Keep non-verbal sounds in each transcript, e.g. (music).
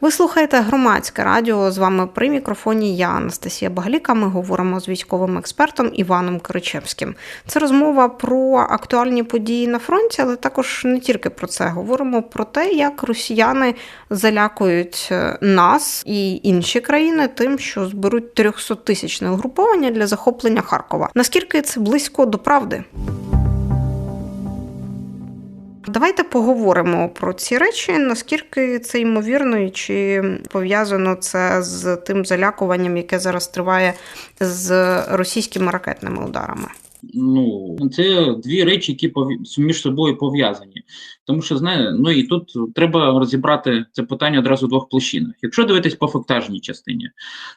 Ви слухаєте громадське радіо. З вами при мікрофоні я, Анастасія Багаліка. Ми говоримо з військовим експертом Іваном Киричевським. Це розмова про актуальні події на фронті, але також не тільки про це. Говоримо про те, як росіяни залякують е, нас і інші країни тим, що зберуть 300-тисячне угруповання для захоплення Харкова. Наскільки це близько до правди? Давайте поговоримо про ці речі. Наскільки це ймовірно, і чи пов'язано це з тим залякуванням, яке зараз триває з російськими ракетними ударами? Ну, це дві речі, які між собою пов'язані. Тому що знає, ну і тут треба розібрати це питання одразу в двох площинах. Якщо дивитись по фактажній частині,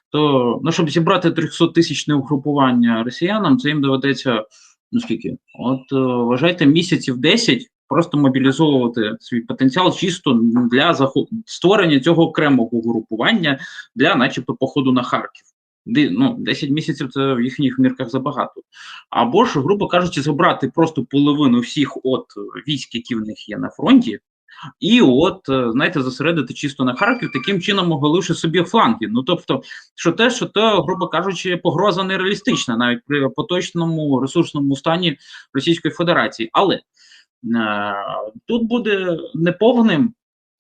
то ну, щоб зібрати 300 тисячне угрупування росіянам, це їм доведеться ну скільки? От е, вважайте місяців 10 просто мобілізовувати свій потенціал чисто для створення цього окремого угрупування для, начебто, походу на Харків. Ди- ну, 10 місяців це в їхніх мірках забагато. Або ж, грубо кажучи, забрати просто половину всіх от військ, які в них є на фронті, і от, е, знаєте, зосередити чисто на Харків, таким чином оголивши собі фланги. Ну тобто, що те, що то, грубо кажучи, погроза нереалістична навіть при поточному ресурсному стані Російської Федерації. Але тут буде неповним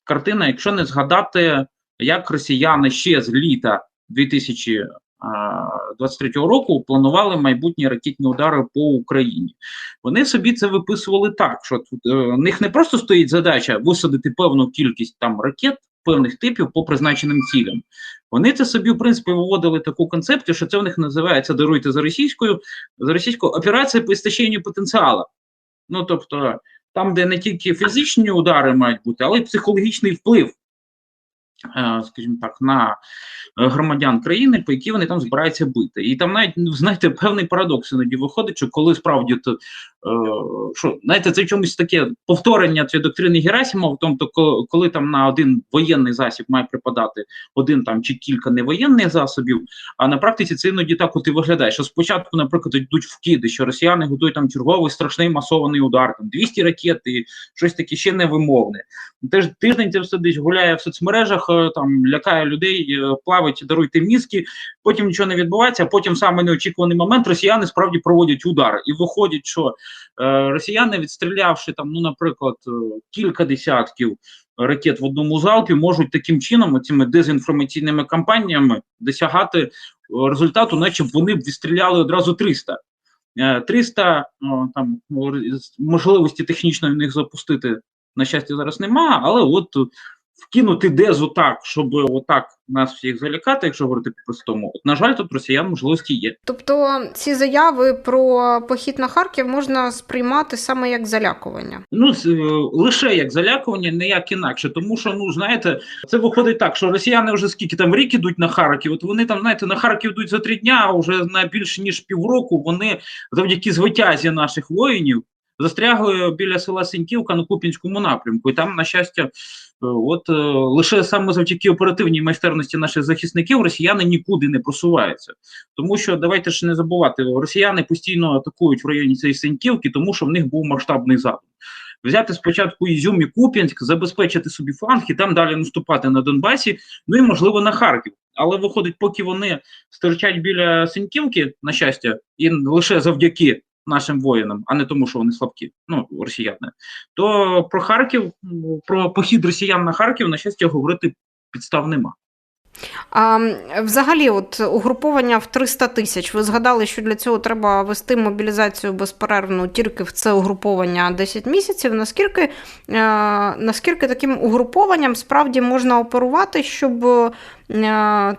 картина, якщо не згадати, як росіяни ще з літа 2023 року планували майбутні ракетні удари по Україні. Вони собі це виписували так, що тут е, у них не просто стоїть задача висадити певну кількість там ракет певних типів по призначеним цілям. Вони це собі, в принципі, виводили таку концепцію, що це в них називається даруйте за російською за російською операція по істощенню потенціалу. Ну тобто, там, де не тільки фізичні удари мають бути, але й психологічний вплив, скажімо так, на е, громадян країни, по які вони там збираються бити. І там навіть ну, знаєте, певний парадокс іноді виходить, що коли справді то, е, що знаєте, це чомусь таке повторення цієї доктрини Герасимова, тобто, ко- коли там на один воєнний засіб має припадати один там чи кілька невоєнних засобів. А на практиці це іноді так от і виглядає, що спочатку, наприклад, йдуть вкиди, що росіяни готують там черговий страшний масований удар, там 200 ракет і щось таке ще невимовне. Теж тиждень це все десь гуляє в соцмережах, е, там лякає людей, е, плавить, даруйте мізки, потім нічого не відбувається, потім саме неочікуваний момент росіяни справді проводять удар. І виходить, що е, росіяни, відстрілявши там, ну, наприклад, е, кілька десятків ракет в одному залпі, можуть таким чином, цими дезінформаційними кампаніями, досягати результату, наче б вони б відстріляли одразу 300. Е, 300 там можливості технічної в них запустити, на щастя, зараз немає, але от вкинути дезу так, щоб отак нас всіх залякати, якщо говорити по-простому, от, на жаль, тут росіян можливості є. Тобто ці заяви про похід на Харків можна сприймати саме як залякування. Ну, е, лише як залякування, не як інакше. Тому що, ну знаєте, це виходить так, що росіяни вже скільки там рік ідуть на Харків. От вони там, знаєте, на Харків йдуть за три дня, а вже на більше ніж півроку вони завдяки звитязі наших воїнів застрягли біля села Синьківка на Купінському напрямку. І там, на щастя, е, от е, лише саме завдяки оперативній майстерності наших захисників росіяни нікуди не просуваються. Тому що давайте ж не забувати, росіяни постійно атакують в районі цієї Синьківки, тому що в них був масштабний задум. Взяти спочатку Ізюм і Куп'янськ, забезпечити собі фланг і там далі наступати на Донбасі, ну і можливо на Харків. Але виходить, поки вони стирчать біля Синьківки, на щастя, і лише завдяки нашим воїнам, а не тому, що вони слабкі, ну росіяни, то про Харків, про похід росіян на Харків, на щастя, говорити підстав нема. А взагалі, от угруповання в 300 тисяч. Ви згадали, що для цього треба вести мобілізацію безперервну тільки в це угруповання 10 місяців. Наскільки, е, наскільки таким угрупованням справді можна оперувати, щоб е,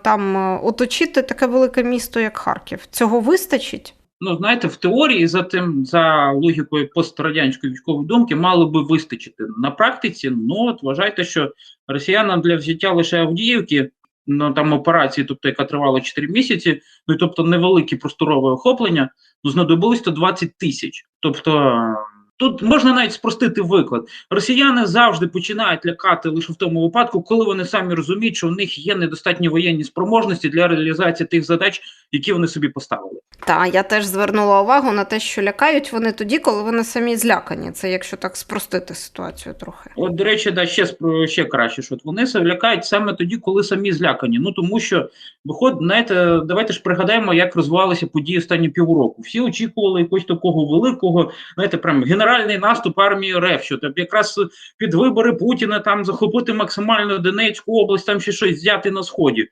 там оточити таке велике місто, як Харків? Цього вистачить? Ну, знаєте, в теорії за тим, за логікою пострадянської військової думки, мало би вистачити. На практиці, ну от вважайте, що росіянам для взяття лише Авдіївки, ну там операції, тобто яка тривала 4 місяці, ну тобто невелике просторове охоплення, ну знадобилось 120 тисяч. Тобто. Тут можна навіть спростити виклад. Росіяни завжди починають лякати лише в тому випадку, коли вони самі розуміють, що в них є недостатні воєнні спроможності для реалізації тих задач, які вони собі поставили. Та я теж звернула увагу на те, що лякають вони тоді, коли вони самі злякані. Це якщо так спростити ситуацію трохи. От, до речі, да, ще ще краще, що вони лякають саме тоді, коли самі злякані. Ну тому що виходить, знаєте, давайте ж пригадаємо, як розвивалися події останні півроку. Всі очікували якогось такого великого, знаєте, прям генеральний наступ армії РФ, що там якраз під вибори Путіна там захопити максимально Донецьку область, там ще щось взяти на сході.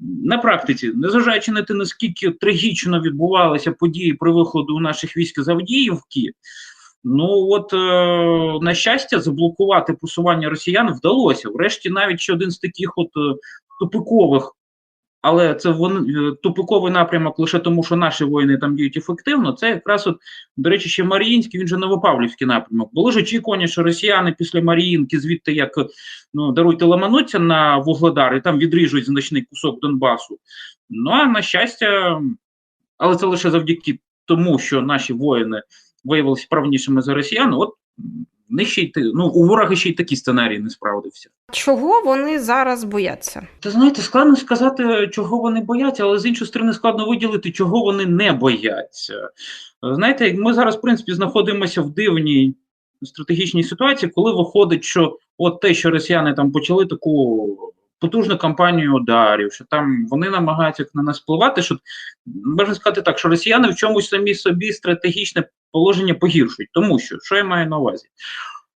На практиці, незважаючи на те, наскільки трагічно відбувалися події при виходу наших військ з Авдіївки, ну от е, на щастя, заблокувати просування росіян вдалося. Врешті, навіть ще один з таких от е, тупикових, але це вон, е, тупиковий напрямок лише тому, що наші воїни там діють ефективно. Це якраз от, до речі, ще Маріїнський, він же Новопавлівський напрямок. Були ж очікування, що росіяни після Маріїнки, звідти як ну даруйте ламануться на Вугледар і там відріжуть значний кусок Донбасу. Ну а на щастя, але це лише завдяки тому, що наші воїни виявилися правнішими за росіян. От них ще й ну, у ворога ще й такий сценарій не справдився. Чого вони зараз бояться? Та знаєте, складно сказати, чого вони бояться, але з іншої сторони складно виділити, чого вони не бояться. Знаєте, ми зараз, в принципі, знаходимося в дивній стратегічній ситуації, коли виходить, що от те, що росіяни там почали таку потужну кампанію ударів, що там вони намагаються на нас впливати, що можна сказати так, що росіяни в чомусь самі собі стратегічне положення погіршують. Тому що, що я маю на увазі?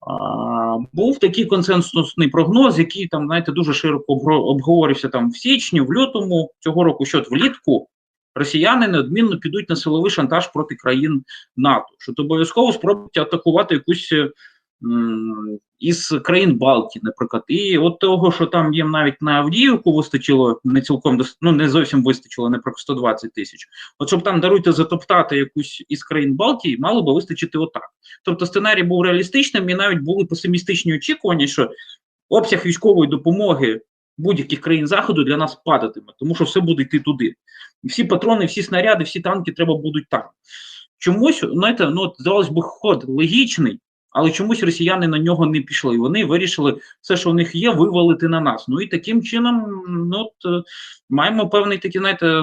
А, був такий консенсусний прогноз, який там, знаєте, дуже широко обговорився там в січні, в лютому цього року, що влітку росіяни неодмінно підуть на силовий шантаж проти країн НАТО, що обов'язково спробують атакувати якусь е, із країн Балтії, наприклад. І от того, що там їм навіть на Авдіївку вистачило, не цілком ну не зовсім вистачило, наприклад, 120 тисяч. От щоб там даруйте затоптати якусь із країн Балтії, мало би вистачити отак. Тобто сценарій був реалістичним, і навіть були песимістичні очікування, що обсяг військової допомоги будь-яких країн заходу для нас падатиме, тому що все буде йти туди. Всі патрони, всі снаряди, всі танки треба будуть там. Чомусь, знаєте, ну здавалось би, ход логічний, але чомусь росіяни на нього не пішли. Вони вирішили все, що в них є, вивалити на нас. Ну і таким чином, ну от е, маємо певний такий, знаєте, (laughs)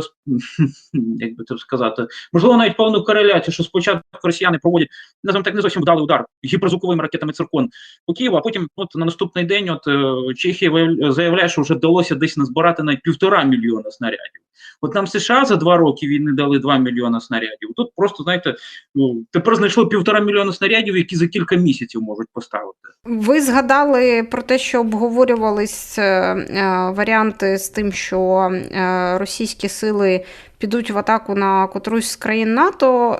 як би це сказати, можливо, навіть певну кореляцію, що спочатку росіяни проводять називаємо так не зовсім вдалий удар гіперзвуковими ракетами циркон по Києву, а потім от на наступний день от е, Чехія заявляє, що вже вдалося десь назбирати навіть півтора мільйона снарядів. От нам США за два роки війни дали 2 мільйона снарядів. Тут просто знаєте, ну тепер знайшло півтора мільйона снарядів, які за кілька місяців можуть поставити. Ви згадали про те, що обговорювались е, е, варіанти з тим, що е, російські сили підуть в атаку на котрусь з країн НАТО.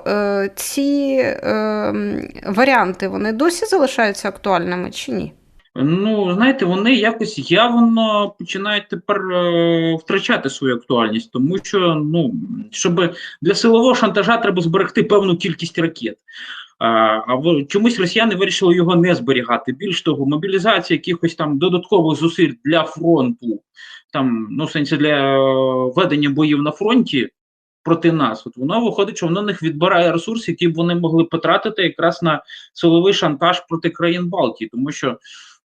Ці е, варіанти вони досі залишаються актуальними чи ні? Ну, знаєте, вони якось явно починають тепер е, втрачати свою актуальність, тому що ну, щоб для силового шантажа треба зберегти певну кількість ракет. А, чомусь росіяни вирішили його не зберігати. Більш того, мобілізація якихось там додаткових зусиль для фронту, там, ну, в сенсі для е, ведення боїв на фронті проти нас. От воно виходить, що воно них відбирає ресурси, які б вони могли потратити якраз на силовий шантаж проти країн Балтії, тому що.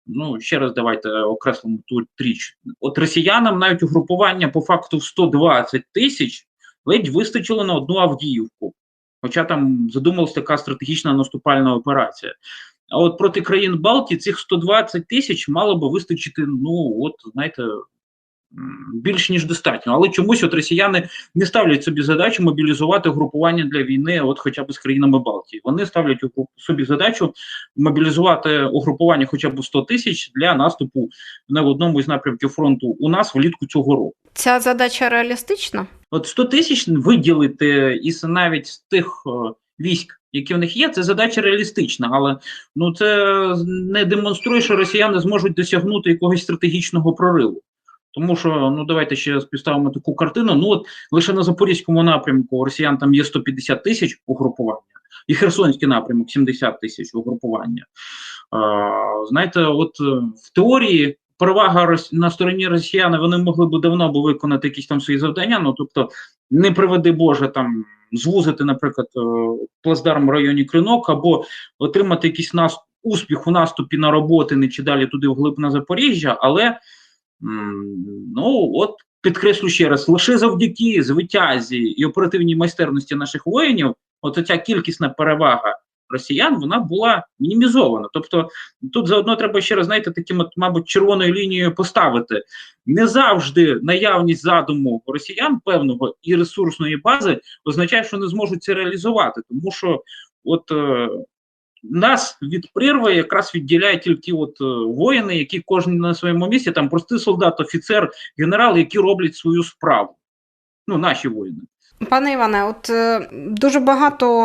Ну, ще раз давайте окреслимо ту річ. От росіянам навіть угрупування по факту в 120 тисяч ледь вистачило на одну Авдіївку. Хоча там задумалась така стратегічна наступальна операція. А от проти країн Балтії цих 120 тисяч мало би вистачити, ну, от, знаєте, більш ніж достатньо. Але чомусь от росіяни не ставлять собі задачу мобілізувати групування для війни, от хоча б з країнами Балтії. Вони ставлять собі задачу мобілізувати угрупування хоча б 100 тисяч для наступу на одному із напрямків фронту у нас влітку цього року. Ця задача реалістична? От 100 тисяч виділити із навіть з тих е, військ, які в них є, це задача реалістична, але ну це не демонструє, що росіяни зможуть досягнути якогось стратегічного прориву. Тому що ну давайте ще співставимо таку картину. Ну от лише на запорізькому напрямку росіян там є 150 тисяч угрупування, і Херсонський напрямок 70 тисяч угрупування. А, знаєте, от е, в теорії перевага на стороні росіян, вони могли б давно б виконати якісь там свої завдання. Ну тобто, не приведи Боже там звузити, наприклад, е, плацдарм в районі Кринок, або отримати якийсь нас успіх у наступі на Роботини чи далі туди вглиб на Запоріжжя, але ну от підкреслю ще раз, лише завдяки звитязі і оперативній майстерності наших воїнів, от ця кількісна перевага росіян, вона була мінімізована. Тобто тут заодно треба ще раз, знаєте, таким, от, мабуть, червоною лінією поставити. Не завжди наявність задуму росіян певного і ресурсної бази означає, що не зможуть це реалізувати, тому що от. Нас від прірви якраз відділяє тільки от е, воїни, які кожен на своєму місці, там простий солдат, офіцер, генерал, які роблять свою справу. Ну, наші воїни. Пане Іване, от е, дуже багато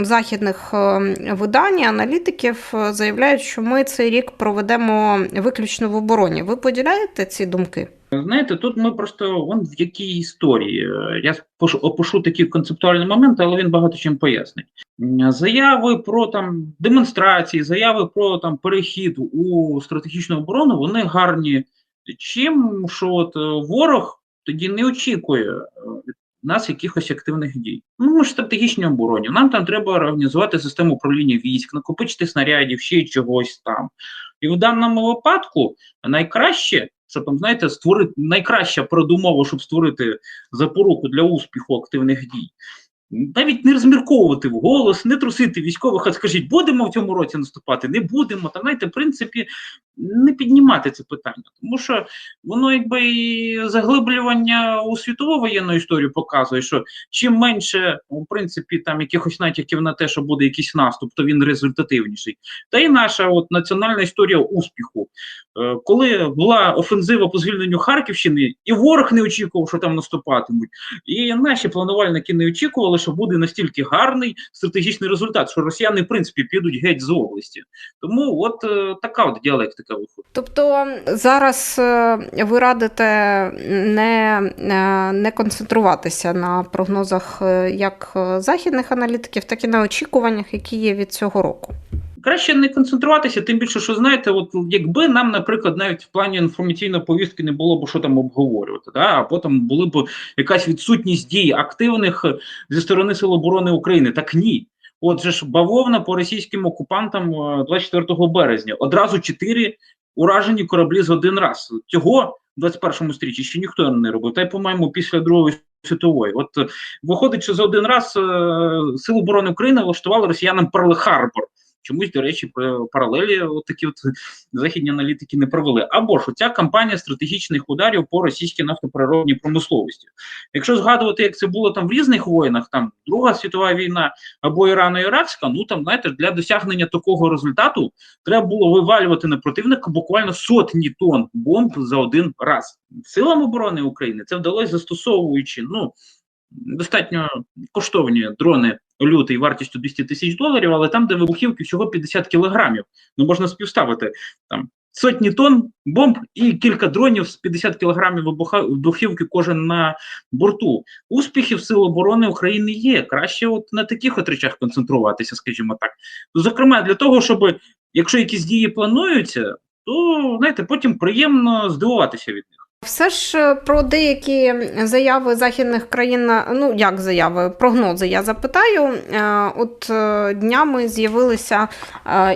західних е, видань, аналітиків е, заявляють, що ми цей рік проведемо виключно в обороні. Ви поділяєте ці думки? Знаєте, тут ми просто вон в якій історії. Я опишу такі концептуальні моменти, але він багато чим пояснить. Заяви про там демонстрації, заяви про там перехід у стратегічну оборону, вони гарні. Чим що от ворог тоді не очікує нас якихось активних дій. Ну, ми ж стратегічні обороні. Нам там треба організувати систему управління військ, накопичити снарядів, ще чогось там. І в даному випадку найкраще, Щоб там, знаєте, створити найкраща передумова, щоб створити запоруку для успіху активних дій. Навіть не розмірковувати вголос, не трусити військових, а скажіть, будемо в цьому році наступати, не будемо. Та знаєте, в принципі, не піднімати це питання, тому що воно якби і заглиблювання у світову воєнну історію показує, що чим менше, в принципі, там якихось натяків на те, що буде якийсь наступ, то він результативніший. Та і наша от національна історія успіху. Е, коли була офензива по звільненню Харківщини, і ворог не очікував, що там наступатимуть, і наші планувальники не очікували, що буде настільки гарний стратегічний результат, що росіяни, в принципі, підуть геть з області. Тому от е, така от діалектика виходить. Тобто зараз е, ви радите не, е, не концентруватися на прогнозах як західних аналітиків, так і на очікуваннях, які є від цього року. Краще не концентруватися, тим більше, що знаєте, от якби нам, наприклад, навіть в плані інформаційної повістки не було б що там обговорювати, да, або там були б якась відсутність дій активних е, зі сторони Сил оборони України. Так ні. Отже ж, бавовна по російським окупантам е, 24 березня. Одразу чотири уражені кораблі за один раз. Цього в 21 стрічі ще ніхто не робив. Та й, по-моєму, після Другої світової. От е, виходить, що за один раз е, Сили оборони України влаштували росіянам Перл-Харбор. Чомусь, до речі, паралелі от такі от західні аналітики не провели. Або ж ця кампанія стратегічних ударів по російській нафтопереробній промисловості. Якщо згадувати, як це було там в різних воїнах, там Друга світова війна або Ірано-Іракська, ну там знаєте, для досягнення такого результату треба було вивалювати на противника буквально сотні тонн бомб за один раз. Силам оборони України це вдалося застосовуючи ну достатньо коштовні дрони лютий вартістю 200 тисяч доларів, але там, де вибухівки всього 50 кілограмів, ну можна співставити там сотні тонн бомб і кілька дронів з 50 кілограмів вибухівки кожен на борту. Успіхів Сил оборони України є. Краще от на таких от речах концентруватися, скажімо так. Зокрема, для того, щоб якщо якісь дії плануються, то знаєте, потім приємно здивуватися від них. Все ж е, про деякі заяви західних країн, ну як заяви, прогнози я запитаю. Е, От е, днями з'явилися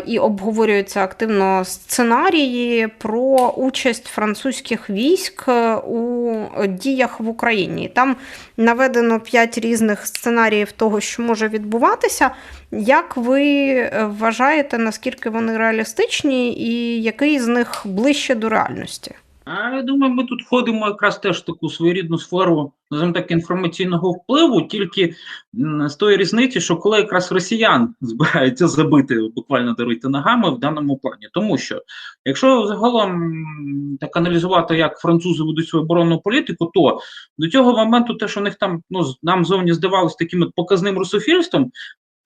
і обговорюються активно сценарії про участь французьких військ у діях в Україні. Там наведено п'ять різних сценаріїв того, що може відбуватися. Як ви вважаєте, наскільки вони реалістичні, і який з них ближче до реальності? А я думаю, ми тут входимо якраз теж в таку своєрідну сферу, називаємо так, інформаційного впливу, тільки з тої різниці, що коли якраз росіян (laughs) збираються забити, буквально даруйте ногами в даному плані. Тому що, якщо загалом так аналізувати, як французи ведуть свою оборонну політику, то до цього моменту те, що у них там ну, нам зовні здавалось таким показним русофільством,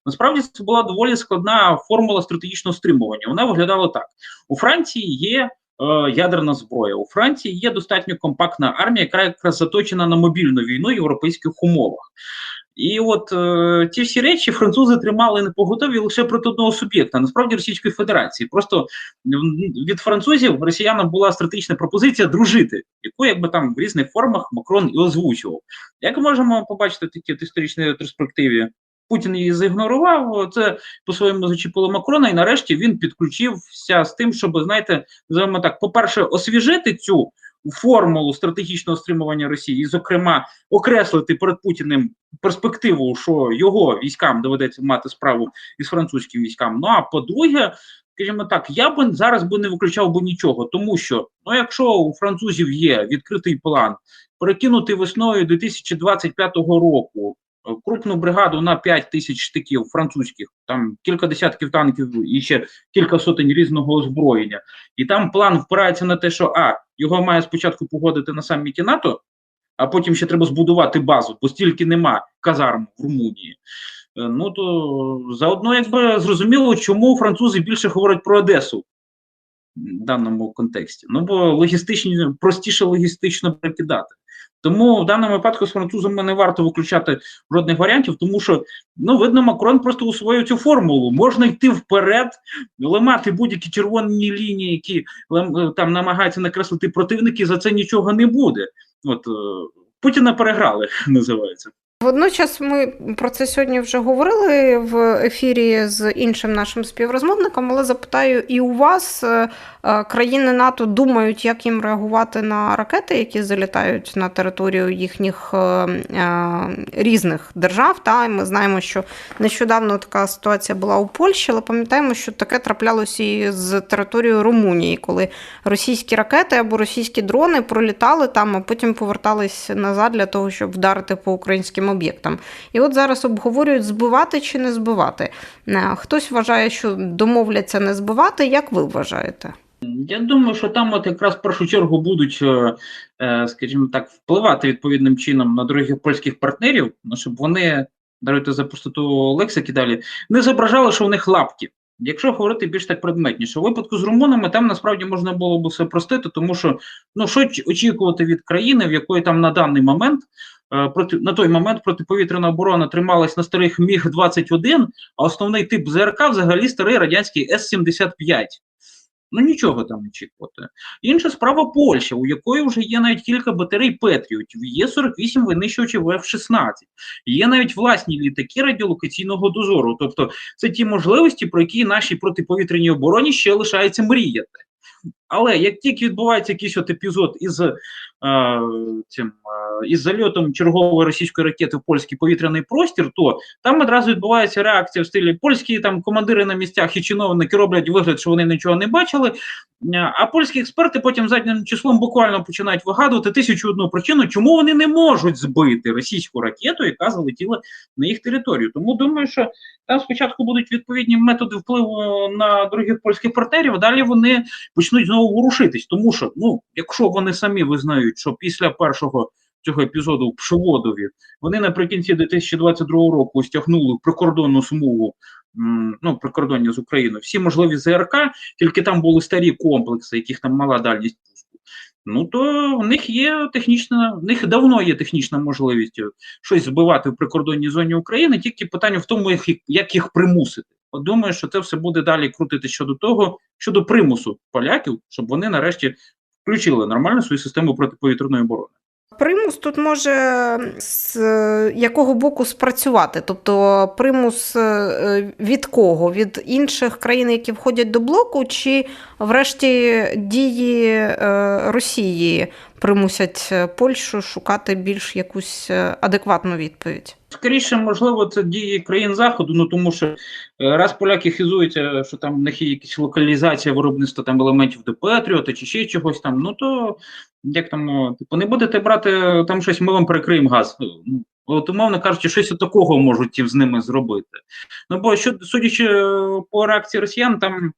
насправді це була доволі складна формула стратегічного стримування. Вона виглядала так: у Франції є ядерна зброя. У Франції є достатньо компактна армія, яка якраз заточена на мобільну війну в європейських умовах. І от е, ці всі речі французи тримали на поготові лише проти одного суб'єкта, насправді Російської Федерації. Просто від французів росіянам була стратегічна пропозиція дружити, яку якби там в різних формах Макрон і озвучував. Як можемо побачити такі історичній ретроспективі? Путін її заігнорував. Це по-своєму зачепило Макрона, і нарешті він підключився з тим, щоб знаєте, називаємо так, по-перше, освіжити цю формулу стратегічного стримування Росії, і, зокрема, окреслити перед Путіним перспективу, що його військам доведеться мати справу із французьким військам. Ну а по-друге, скажімо так, я б зараз би не виключав би нічого, тому що ну, якщо у французів є відкритий план перекинути весною 2025 року крупну бригаду на 5 тисяч штиків французьких, там кілька десятків танків і ще кілька сотень різного озброєння, і там план впирається на те, що а його має спочатку погодити на саміті НАТО, а потім ще треба збудувати базу, бо стільки нема казарм в Румунії. Е, Ну то заодно якби зрозуміло, чому французи більше говорять про Одесу в даному контексті. Ну бо логістичні простіше логістично перекидати. Тому в даному випадку з французами не варто виключати жодних варіантів, тому що ну видно, Макрон просто усвоїв цю формулу. Можна йти вперед, ламати будь-які червоні лінії, які там намагаються накреслити противники. За це нічого не буде. От е, Путіна переграли, (laughs) називається. Водночас ми про це сьогодні вже говорили в ефірі з іншим нашим співрозмовником, але запитаю і у вас е, е, країни НАТО думають, як їм реагувати на ракети, які залітають на територію їхніх е, різних держав. Та ми знаємо, що нещодавно така ситуація була у Польщі, але пам'ятаємо, що таке траплялося і з територією Румунії, коли російські ракети або російські дрони пролітали там, а потім повертались назад для того, щоб вдарити по українським об'єктам. І от зараз обговорюють, збивати чи не збивати. Е, Хтось вважає, що домовляться не збивати. Як ви вважаєте? Я думаю, що там от якраз в першу чергу будуть, е, е, скажімо так, впливати відповідним чином на других польських партнерів, ну, щоб вони, даруйте за простоту лексики далі, не зображали, що в них лапки. Якщо говорити більш так предметніше, у випадку з румунами там насправді можна було б все простити, тому що ну що очікувати від країни, в якої там на даний момент проти на той момент протиповітряна оборона трималась на старих міг 21 а основний тип ЗРК взагалі старий радянський С-75. Ну нічого там очікувати. Інша справа Польща, у якої вже є навіть кілька батарей Петріотів, є 48 винищувачів F-16, є навіть власні літаки радіолокаційного дозору. Тобто це ті можливості, про які нашій протиповітряній обороні ще лишається мріяти. Але як тільки відбувається якийсь от епізод із, е, цим, е, із зальотом чергової російської ракети в польський повітряний простір, то там одразу відбувається реакція в стилі польські там командири на місцях і чиновники роблять вигляд, що вони нічого не бачили. е, А польські експерти потім заднім числом буквально починають вигадувати тисячу одну причину, чому вони не можуть збити російську ракету, яка залетіла на їх територію. Тому думаю, що там спочатку будуть відповідні методи впливу на других польських партнерів, далі вони почнуть знову ворушитись. Тому що, ну, якщо вони самі визнають, що після першого цього епізоду в Пшоводові вони наприкінці 2022 року стягнули прикордонну смугу. Ну, прикордоння з Україною, всі можливі ЗРК, тільки там були старі комплекси, яких там мала дальність. Ну то в них є технічна, в них давно є технічна можливість щось збивати в прикордонній зоні України. Тільки питання в тому, як, їх- як їх примусити. От думаю, що це все буде далі крутити щодо того, щодо примусу поляків, щоб вони нарешті включили нормально свою систему протиповітряної оборони. Примус тут може з е, якого боку спрацювати? Тобто примус е, від кого? Від інших країн, які входять до блоку, чи врешті дії е, Росії примусять Польщу шукати більш якусь адекватну відповідь? Скоріше, можливо, це дії країн заходу, ну тому що раз поляки хизуються, що там в них є якась локалізація виробництва там елементів до Петріота чи ще чогось там, ну то як там, е, типу, не будете брати е, там щось, ми вам перекриємо газ. Ну, От, умовно кажучи, щось такого можуть з ними зробити. Ну, бо що, судячи е, по реакції росіян, там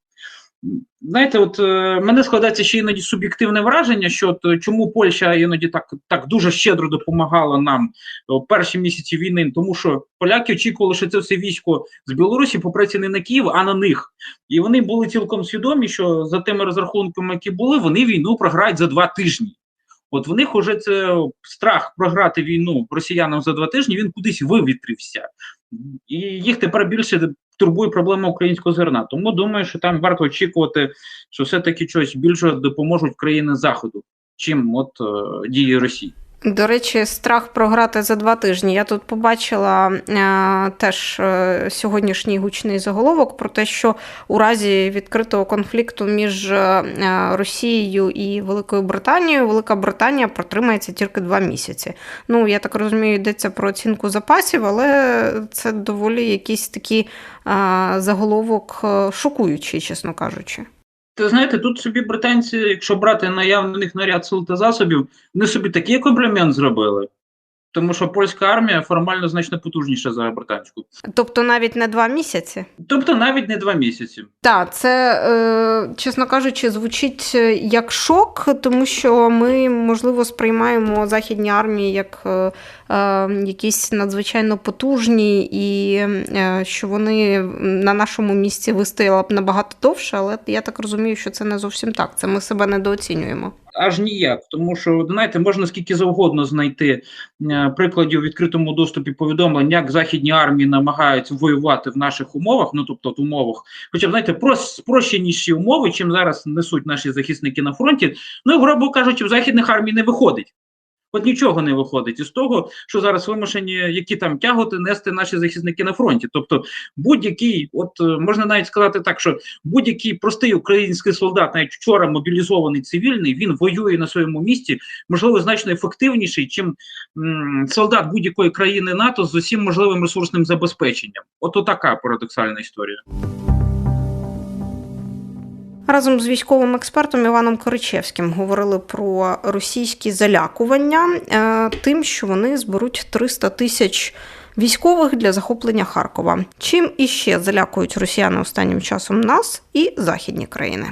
знаєте, от е, мене складається ще іноді суб'єктивне враження, що от, е, чому Польща іноді так, так дуже щедро допомагала нам у перші місяці війни, тому що поляки очікували, що це все військо з Білорусі попреться не на Київ, а на них. І вони були цілком свідомі, що за тими розрахунками, які були, вони війну програють за два тижні. От в них уже це страх програти війну росіянам за два тижні, він кудись вивітрився. І їх тепер більше турбує проблема українського зерна. Тому думаю, що там варто очікувати, що все-таки щось більше допоможуть країни Заходу, чим от е, дії Росії. До речі, страх програти за два тижні. Я тут побачила е, теж е, сьогоднішній гучний заголовок про те, що у разі відкритого конфлікту між е, Росією і Великою Британією Велика Британія протримається тільки два місяці. Ну, я так розумію, йдеться про оцінку запасів, але це доволі якийсь такий е, заголовок е, шокуючий, чесно кажучи. Ти знаєте, тут собі британці, якщо брати наявний у них наряд сил та засобів, вони собі такий комплімент зробили. Тому що польська армія формально значно потужніша за британську. Тобто навіть не два місяці. Тобто навіть не два місяці. Так, це, е, чесно кажучи, звучить е, як шок, тому що ми, можливо, сприймаємо західні армії як е, якісь надзвичайно потужні, і е, що вони на нашому місці вистояли б набагато довше, але я так розумію, що це не зовсім так. Це ми себе недооцінюємо. Аж ніяк, тому що знаєте, можна скільки завгодно знайти е, прикладів у відкритому доступі повідомлень, як західні армії намагаються воювати в наших умовах, ну тобто в умовах, хоча б знаєте, прос, спрощеніші умови, чим зараз несуть наші захисники на фронті. Ну грубо кажучи, в західних армій не виходить. От нічого не виходить із того, що зараз вимушені які там тяготи нести наші захисники на фронті. Тобто, будь-який, от е, можна навіть сказати так, що будь-який простий український солдат, навіть вчора мобілізований цивільний, він воює на своєму місці, можливо, значно ефективніший, чим м, солдат будь-якої країни НАТО з усім можливим ресурсним забезпеченням. От така парадоксальна історія. Разом з військовим експертом Іваном Коричевським говорили про російські залякування е, тим, що вони зберуть 300 тисяч військових для захоплення Харкова. Чим іще залякують росіяни останнім часом нас і західні країни.